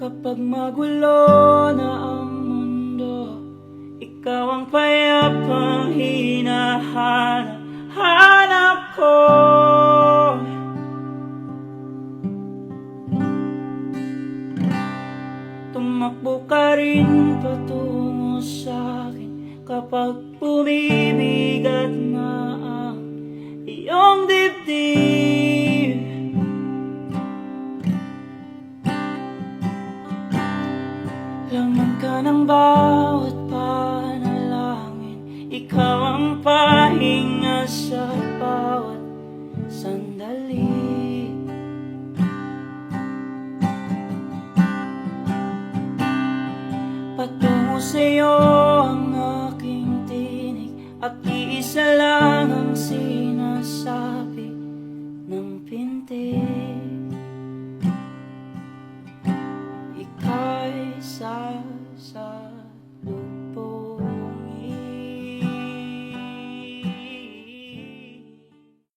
Kapag magulo na ang mundo Ikaw ang payapang hinahanap Hanap ko. Tumakbo ka rin patungo sa akin Kapag bumibigat Laman ka ng bawat panalangin. Ikaw ang pahinga sa bawat sandali. Patungo sa'yo ang aking tinig At iisa lang ang sinasabi ng pintig Ika'y sa